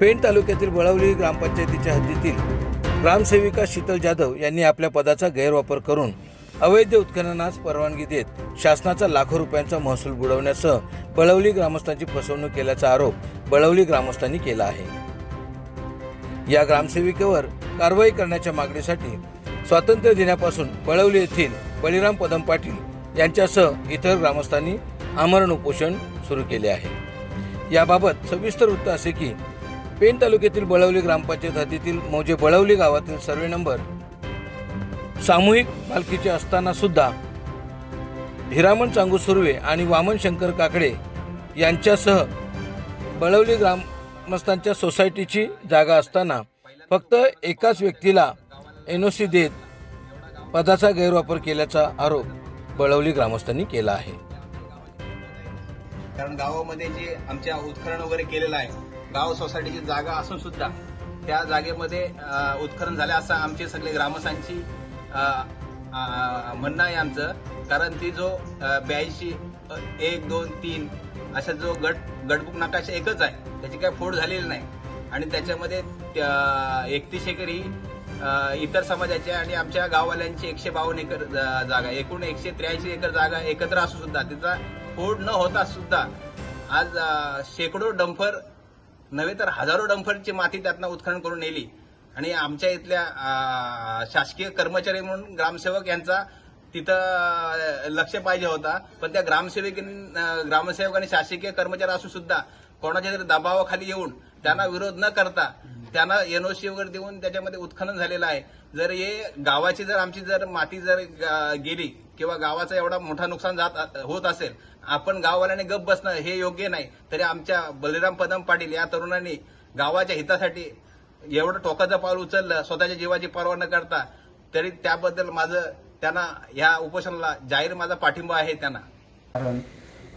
पेण तालुक्यातील बळवली ग्रामपंचायतीच्या हद्दीतील ग्रामसेविका शीतल जाधव यांनी आपल्या पदाचा गैरवापर करून अवैध उत्खननास परवानगी देत शासनाचा लाखो रुपयांचा महसूल बुडवण्यासह बळवली ग्रामस्थांची फसवणूक केल्याचा आरोप बळवली ग्रामस्थांनी केला आहे. या ग्रामसेविकेवर कारवाई करण्याच्या मागणीसाठी स्वातंत्र्य दिनापासून बळवली येथील बळीराम पदम पाटील यांच्यासह इतर ग्रामस्थांनी आमरण उपोषण सुरू केले आहे. याबाबत सविस्तर वृत्त असे की पेण तालुक्यातील बळवली ग्रामपंचायत हद्दीतील मौजे बळवली गावातील सर्वे नंबर सामूहिक मालकीचे असताना सुद्धा हिरामण चांगू सुर्वे आणि वामन शंकर काकडे यांच्यासह बळवली ग्रामस्थांच्या सोसायटीची जागा असताना फक्त एकाच व्यक्तीला एन ओ सी देत पदाचा गैरवापर केल्याचा आरोप बळवली ग्रामस्थांनी केला आहे. कारण गावामध्ये जे आमच्या उत्खनन वगैरे केलेलं आहे गाव सोसायटीची जागा असून सुद्धा त्या जागेमध्ये उत्खनन झाले असं आमचे सगळे ग्रामस्थांची म्हणणं आहे आमचं. कारण ती जो ब्याऐंशी एक दोन तीन अशा जो गट गटबुक नकाशा एकच आहे. त्याची काय फोड झालेली नाही. आणि त्याच्यामध्ये एकतीस एकर ही इतर समाजाच्या आणि आमच्या गाववाल्यांची एकशे बावन्न एकर जागा एकूण एकशे त्र्याऐंशी एकर जागा एकत्र असून सुद्धा तिचा फोड न होता सुद्धा आज शेकडो डंपर नव्हे तर हजारो डंफरची माती त्यातनं उत्खनन करून नेली. आणि आमच्या इथल्या शासकीय कर्मचारी म्हणून ग्रामसेवक यांचा तिथं लक्ष पाहिजे होता. पण त्या ग्रामसेवकांनी ग्रामसेवक आणि शासकीय कर्मचारी असून सुद्धा कोणाच्या तरी दबावाखाली येऊन त्यांना विरोध न करता त्यांना एनओसी वगैरे देऊन त्याच्यामध्ये उत्खनन झालेलं आहे. जर हे गावाची जर आमची जर माती जर ग- गेली किंवा गावाचं एवढा मोठा नुकसान जात होत असेल आपण गाववाल्याने गप बसणं हे योग्य नाही. तरी आमच्या बलिराम पदम पाटील या तरुणांनी गावाच्या हितासाठी एवढं टोकाचं पाऊल उचललं स्वतःच्या जीवाची पर्वा न करता तरी त्याबद्दल माझं त्यांना या उपोषणाला जाहीर माझा पाठिंबा आहे त्यांना. कारण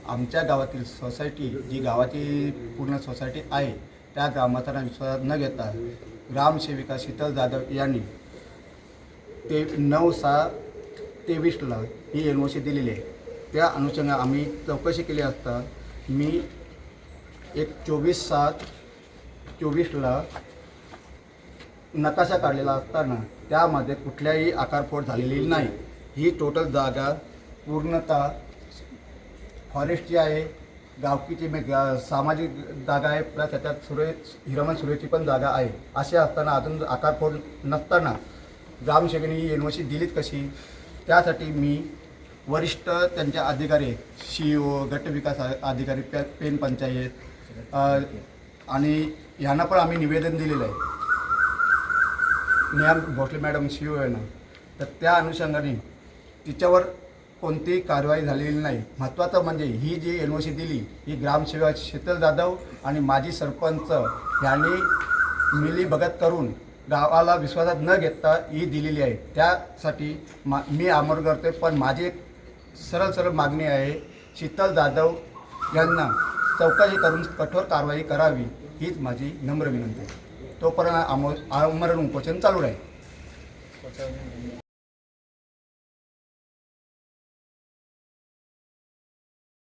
आमच्या गावातील सोसायटी जी गावाची पूर्ण सोसायटी आहे त्या ग्रामस्थांना विश्वासात न घेता ग्रामसेविका शीतल जाधव यांनी ते नऊ सहा तेवीसला ही एन ओ सी दिलेली आहे. त्या अनुषंगाने आम्ही चौकशी केली असता मी एक चोवीस सात चोवीसला नकाशा काढलेला असताना त्यामध्ये कुठल्याही आकारफोड झालेली नाही. ही टोटल जागा पूर्णतः फॉरेस्टची आहे. गावकीची मे- गा- सामाजिक जागा आहे प्लस त्याच्यात सुरे हिरमन सुरेची पण जागा आहे. असे असताना अजून आकारफोड नसताना ग्रामसेवकांनी ही युनिव्हर्सिटी दिलीच कशी? त्यासाठी मी वरिष्ठ त्यांच्या अधिकारी सी ओ गटविकास आ- अधिकारी पे पेन पंचायत अ, आणि यांना पण आम्ही निवेदन दिलेलं आहे. Neha Bhosale madam C O आहे ना तर त्या अनुषंगाने तिच्यावर कोणतीही कारवाई झालेली नाही. महत्त्वाचं म्हणजे ही जी एन ओ सी दिली ही ग्रामसेवक शीतल जाधव आणि माजी सरपंच यांनी मिली भगत करून गावाला विश्वासात न घेता ही दिलेली आहे. त्यासाठी मा मी आमर करते पण माझी एक सरळ सरळ मागणी आहे शीतल जाधव यांना चौकशी करून कठोर कारवाई करावी हीच माझी नम्र विनंती आहे. तोपर्यंत आमो आमरण उपोषण चालू राहील.